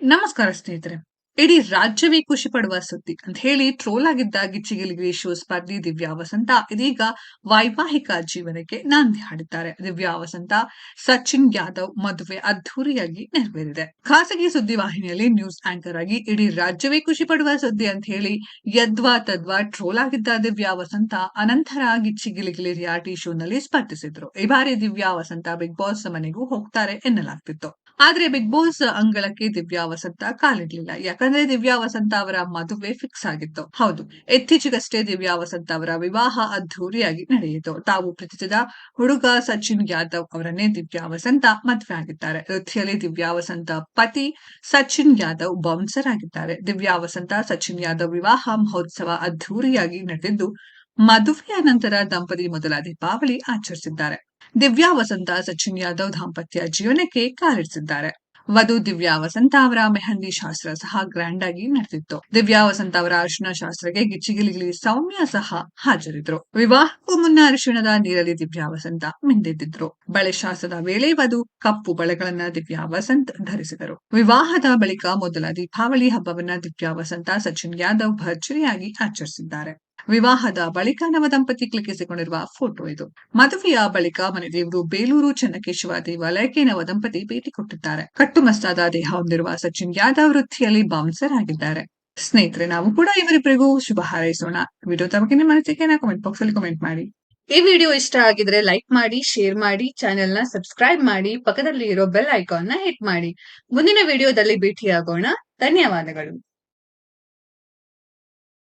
ನಮಸ್ಕಾರ ಸ್ನೇಹಿತರೆ. ಇಡೀ ರಾಜ್ಯವೇ ಖುಷಿ ಪಡುವ ಸುದ್ದಿ. ಅಂತ ಹೇಳಿ ಟ್ರೋಲ್ ಆಗಿದ್ದ ಗಿಚ್ಚಿಗಿಲಿಗಿರಿ ಶೋ ಸ್ಪರ್ಧಿ ದಿವ್ಯಾ ವಸಂತ ಇದೀಗ ವೈವಾಹಿಕ ಜೀವನಕ್ಕೆ ನಾಂದಿ ಹಾಡಿದ್ದಾರೆ. ದಿವ್ಯಾ ವಸಂತ, ಸಚಿನ್ ಯಾದವ್ ಮದುವೆ ಅದ್ಧೂರಿಯಾಗಿ ನೆರವೇರಿದೆ. ಖಾಸಗಿ ಸುದ್ದಿವಾಹಿನಿಯಲ್ಲಿ ನ್ಯೂಸ್ ಆಂಕರ್ ಆಗಿ ಇಡೀ ರಾಜ್ಯವೇ ಖುಷಿ ಪಡುವ ಸುದ್ದಿ ಅಂತ ಹೇಳಿ ಯದ್ವಾ ತದ್ವಾ ಟ್ರೋಲ್ ಆಗಿದ್ದ ದಿವ್ಯಾ ವಸಂತ ಅನಂತರ ಗಿಚ್ಚಿಗಿಲಿಗಿಲಿ ರಿಯಾಲಿಟಿ ಶೋನಲ್ಲಿ ಸ್ಪರ್ಧಿಸಿದ್ರು. ಈ ಬಾರಿ ದಿವ್ಯಾ ವಸಂತ ಬಿಗ್ ಬಾಸ್ ಮನೆಗೂ ಹೋಗ್ತಾರೆ ಎನ್ನಲಾಗ್ತಿತ್ತು. ಆದ್ರೆ ಬಿಗ್ ಬಾಸ್ ಅಂಗಳಕ್ಕೆ ದಿವ್ಯಾ ವಸಂತ ಕಾಲಿಡ್ಲಿಲ್ಲ. ಯಾಕಂದ್ರೆ ದಿವ್ಯಾ ವಸಂತ ಅವರ ಮದುವೆ ಫಿಕ್ಸ್ ಆಗಿತ್ತು. ಹೌದು, ಇತ್ತೀಚೆಗಷ್ಟೇ ದಿವ್ಯಾ ವಸಂತ ಅವರ ವಿವಾಹ ಅದ್ದೂರಿಯಾಗಿ ನಡೆಯಿತು. ತಾವು ಪ್ರೀತಿಸಿದ ಹುಡುಗ ಸಚಿನ್ ಯಾದವ್ ಅವರನ್ನೇ ದಿವ್ಯಾ ವಸಂತ ಮದುವೆ ಆಗಿದ್ದಾರೆ. ವೃತ್ತಿಯಲ್ಲಿ ದಿವ್ಯಾ ವಸಂತ ಪತಿ ಸಚಿನ್ ಯಾದವ್ ಬೌನ್ಸರ್ ಆಗಿದ್ದಾರೆ. ದಿವ್ಯಾ ವಸಂತ ಸಚಿನ್ ಯಾದವ್ ವಿವಾಹ ಮಹೋತ್ಸವ ಅದ್ದೂರಿಯಾಗಿ ನಡೆದಿದ್ದು ಮದುವೆಯ ನಂತರ ದಂಪತಿ ಮೊದಲ ದೀಪಾವಳಿ ಆಚರಿಸಿದ್ದಾರೆ. ದಿವ್ಯಾ ವಸಂತ ಸಚಿನ್ ಯಾದವ್ ದಾಂಪತ್ಯ ಜೀವನಕ್ಕೆ ಕಾಲಿರಿಸಿದ್ದಾರೆ ವಧು ದಿವ್ಯಾ ವಸಂತ ಅವರ ಮೆಹಂದಿ ಶಾಸ್ತ್ರ ಸಹ ಗ್ರ್ಯಾಂಡ್ ಆಗಿ ನಡೆದಿತ್ತು ದಿವ್ಯಾ ವಸಂತ ಅವರ ಅರಿಶಿನ ಶಾಸ್ತ್ರಕ್ಕೆ ಗಿಚ್ಚಿಗಿಲಿಗಿಲಿ ಸೌಮ್ಯ ಸಹ ಹಾಜರಿದ್ರು. ವಿವಾಹಕ್ಕೂ ಮುನ್ನ ಅರಿಶಿಣದ ನೀರಲ್ಲಿ ದಿವ್ಯಾ ವಸಂತ ಮಿಂದೆದ್ದಿದ್ರು. ಬಳೆ ಶಾಸ್ತ್ರದ ವೇಳೆ ವಧು ಕಪ್ಪು ಬಳೆಗಳನ್ನ ದಿವ್ಯಾ ವಸಂತ್ ಧರಿಸಿದರು. ವಿವಾಹದ ಬಳಿಕ ಮೊದಲ ದೀಪಾವಳಿ ಹಬ್ಬವನ್ನ ದಿವ್ಯಾ ವಸಂತ ಸಚಿನ್ ಯಾದವ್ ಭರ್ಜರಿಯಾಗಿ ಆಚರಿಸಿದ್ದಾರೆ. ವಿವಾಹದ ಬಳಿಕ ನವ ದಂಪತಿ ಕ್ಲಿಕ್ಕಿಸಿಕೊಂಡಿರುವ ಫೋಟೋ ಇದು. ಮದುವೆಯ ಬಳಿಕ ಮನೆ ದೇವರು ಬೇಲೂರು ಚನ್ನಕೇಶವ ದೇವಾಲಯಕ್ಕೆ ನವ ದಂಪತಿ ಭೇಟಿ ಕೊಟ್ಟಿದ್ದಾರೆ. ಕಟ್ಟುಮಸ್ತಾದ ದೇಹ ಹೊಂದಿರುವ ಸಚಿನ್ ಯಾದವ್ ವೃತ್ತಿಯಲ್ಲಿ ಬೌನ್ಸರ್ ಆಗಿದ್ದಾರೆ. ಸ್ನೇಹಿತರೆ, ನಾವು ಕೂಡ ಇವರಿಬ್ಬರಿಗೂ ಶುಭ ಹಾರೈಸೋಣ. ವಿಡಿಯೋ ತಮಗೆ ನಿಮ್ಮ ಕಾಮೆಂಟ್ ಬಾಕ್ಸ್ ಅಲ್ಲಿ ಕಮೆಂಟ್ ಮಾಡಿ. ಈ ವಿಡಿಯೋ ಇಷ್ಟ ಆಗಿದ್ರೆ ಲೈಕ್ ಮಾಡಿ ಶೇರ್ ಮಾಡಿ ಚಾನೆಲ್ನ ಸಬ್ಸ್ಕ್ರೈಬ್ ಮಾಡಿ ಪಕ್ಕದಲ್ಲಿ ಇರೋ ಬೆಲ್ ಐಕಾನ್ನ ಹಿಟ್ ಮಾಡಿ. ಮುಂದಿನ ವಿಡಿಯೋದಲ್ಲಿ ಭೇಟಿಯಾಗೋಣ. ಧನ್ಯವಾದಗಳು.